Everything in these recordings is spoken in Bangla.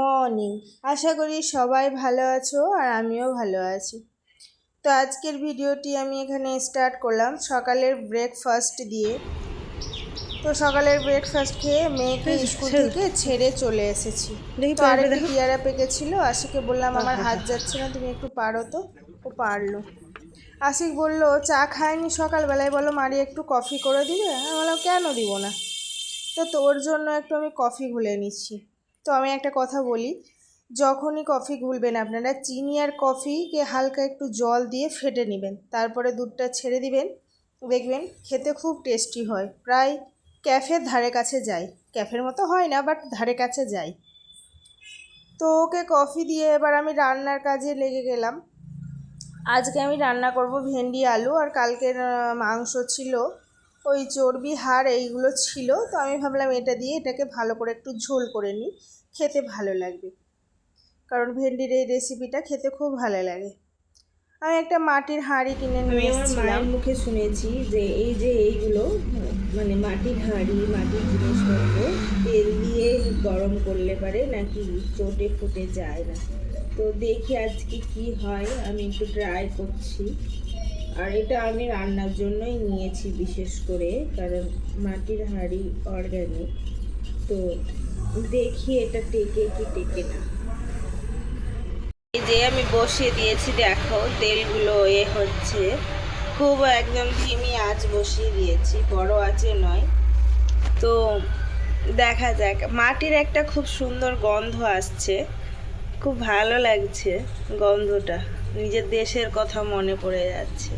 মর্নিং আশা করি সবাই ভালো আছো আর আমিও ভালো আছি। তো আজকের ভিডিওটি আমি এখানে স্টার্ট করলাম সকালের ব্রেকফাস্ট দিয়ে। তো সকালের ব্রেকফাস্ট খেয়ে মেয়েকে স্কুল থেকে ছেড়ে চলে এসেছি। দেখি তো আরেকটা দেখো। পেয়ারা পেকেছিল আশিকে বললাম আমার হাত যাচ্ছে না তুমি একটু পারো তো। ও পারল। আশিক বলল চা খায়নি সকালবেলায় বলো মারি একটু কফি করে দিবে? আমি বললাম কেন দিব না? তো তোর জন্য একটু আমি কফি গুলে নিচ্ছি। তো আমি একটা কথা বলি, যখনই কফি গুলবেন আপনারা, চিনি আর কফিকে হালকা একটু জল দিয়ে ফেটে নেবেন, তারপরে দুধটা ছেড়ে দিবেন। দেখবেন খেতে খুব টেস্টি হয়, প্রায় ক্যাফের ধারে কাছে যাই ক্যাফের মতো হয় না বাট ধারে কাছে যাই তো ওকে কফি দিয়ে এবার আমি রান্নার কাজে লেগে গেলাম। আজকে আমি রান্না করব ভেন্ডি আলু, আর কালকের মাংস ছিল ওই চর্বি হাড় এইগুলো ছিল তো আমি ভাবলাম এটা দিয়ে এটাকে ভালো করে একটু ঝোল করে নিই খেতে ভালো লাগবে। কারণ ভেন্ডির এই রেসিপিটা খেতে খুব ভালো লাগে। আমি একটা মাটির হাঁড়ি কিনে নিয়ে আমার এসেছিলাম। মায়ের মুখে শুনেছি যে এই যে এইগুলো মানে মাটির হাঁড়ি মাটির জিনিসপত্র তেল দিয়ে গরম করলে পারে নাকি চোটে ফুটে যায় না। তো দেখি আজকে কি হয় আমি একটু ট্রাই করছি। আর এটা আমি রান্নার জন্যই নিয়েছি বিশেষ করে, কারণ মাটির হাঁড়ি অর্গ্যানিক তো দেখি এটা টেকে কি টেকে না। এই যে আমি বসিয়ে দিয়েছি, দেখো তেলগুলো এ হচ্ছে। খুব একদম ধিমি আঁচ বসিয়ে দিয়েছি, বড় আঁচে নয়। তো দেখা যাক, মাটির একটা খুব সুন্দর গন্ধ আসছে। খুব ভালো লাগছে গন্ধটা, নিজের দেশের কথা মনে পড়ে যাচ্ছে।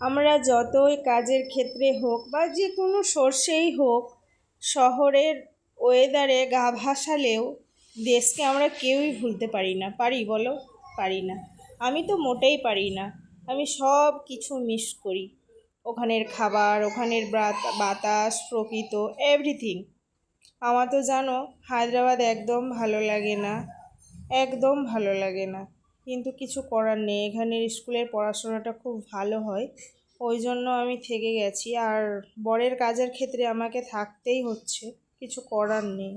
আমরা যতই কাজের ক্ষেত্রে হোক বা যে কোনো সোর্সেই হোক, শহরের ওয়েদারে গা ভাসালেও দেশকে আমরা কেউই ভুলতে পারি না। পারি বলো? পারি না। আমি তো মোটেই পারি না। আমি সব কিছু মিস করি। ওখানের খাবার, ওখানের বাত- বাতাস, প্রকৃত এভরিথিং আমার তো জানো, হায়দ্রাবাদ একদম ভালো লাগে না। একদম ভালো লাগে না। কিন্তু কিছু করার নেই। এখানের স্কুলের পড়াশোনাটা খুব ভালো হয়। ওই জন্য আমি থেকে গেছি। আর বরের কাজের ক্ষেত্রে আমাকে থাকতেই হচ্ছে। কিছু করার নেই।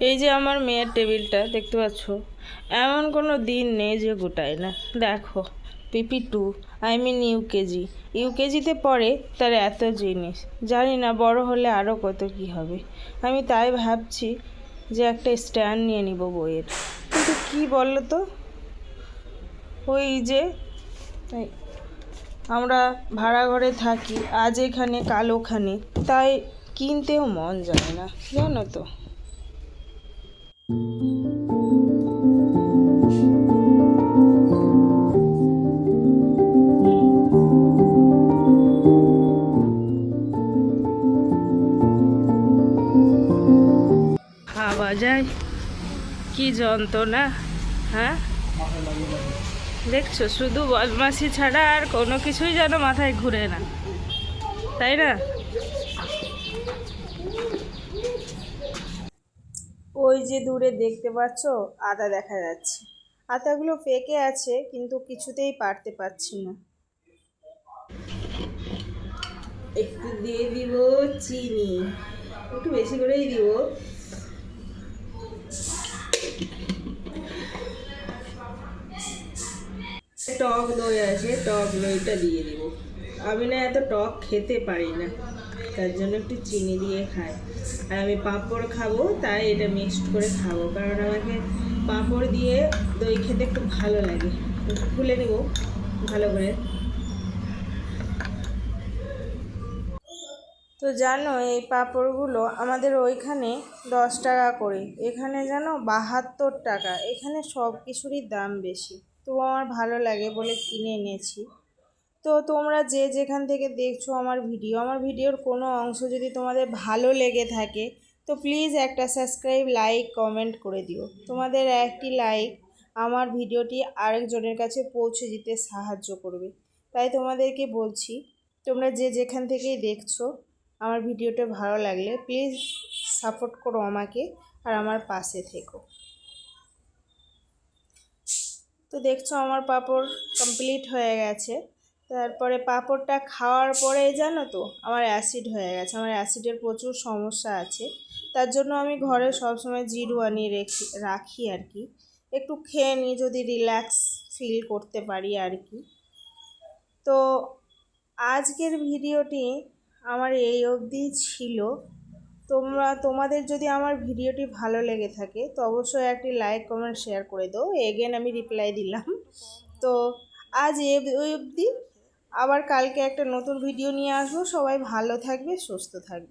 এই যে আমার মেয়ের টেবিলটা, দেখতে পাচ্ছ? এমন কোনো দিন নেই যে গোটায় না। দেখো, PP two, I mean UKG ইউকেজিতে পড়ে তার এত জিনিস। জানি না, বড় হলে আরও কত কি হবে। আমি তাই ভাবছি যে একটা স্ট্যান্ড নিয়ে নিব বইয়ের। কিন্তু কি বলল তো? ওই যে আমরা ভাড়া ঘরে থাকি, আজ এখানে, কাল ওখানে। তাই কিনতেও মন যায় না, জানো তো? কি যন্ত্রণা হ্যাঁ? দেখছ শুধু বদমাসি ছাড়া আর কোনো কিছুই যেন মাথায় ঘুরে না। তাই না? ওই যে দূরে দেখতে পাচ্ছ আদা দেখা যাচ্ছে। আতাগুলো পেকে আছে কিন্তু কিছুতেই পারতে পারছি না। একটু দিয়ে দিব চিনি। একটু বেশি করেই দিব। টক দই আছে, টক দইটা দিয়ে দিব। আমি না এত টক খেতে পারি না, তার জন্য একটু চিনি দিয়ে খাই। আর আমি পাঁপড় খাব, তাই এটা মিক্সড করে খাব, কারণ আমাকে পাঁপড় দিয়ে দই খেতে একটু ভালো লাগে। খুলে নিব, ভালো করে। তো জানো, এই পাঁপড়গুলো আমাদের ওইখানে দশ টাকা করে, এখানে জানো বাহাত্তর টাকা, এখানে সব কিছুরই দাম বেশি। তো আমার ভালো লাগে বলে কিনে এনেছি। তো তোমরা যে যেখান থেকে দেখছ আমার ভিডিও, আমার ভিডিওর কোনো অংশ যদি তোমাদের ভালো লেগে থাকে, তো প্লিজ একটা সাবস্ক্রাইব লাইক কমেন্ট করে দিও। তোমাদের একটি লাইক আমার ভিডিওটি আরেকজনের কাছে পৌঁছে দিতে সাহায্য করবে। তাই তোমাদেরকে বলছি, তোমরা যে যেখান থেকেই দেখছ আমার ভিডিওটা ভালো লাগলে প্লিজ সাপোর্ট করো আমাকে আর আমার পাশে থেকো। তো দেখছ আমার পাঁপড় কমপ্লিট হয়ে গেছে। তারপরে পাঁপড়টা খাওয়ার পরে জানো তো আমার অ্যাসিড হয়ে গেছে। আমার অ্যাসিডের প্রচুর সমস্যা আছে। তার জন্য আমি ঘরে সবসময় জিরু আনিয়ে রেখি, রাখি আর কি। একটু খেয়ে নিই, যদি রিল্যাক্স ফিল করতে পারি আর কি। তো আজকের ভিডিওটি আমার এই অবধি ছিল। তোমরা, তোমাদের যদি আমার ভিডিওটি ভালো লেগে থাকে, তো অবশ্যই একটি লাইক কমেন্ট শেয়ার করে দাও। এগেন আমি রিপ্লাই দিলাম। তো আজ এ ওই অবধি। আবার কালকে একটা নতুন ভিডিও নিয়ে আসব। সবাই ভালো থাকবে, সুস্থ থাকবে।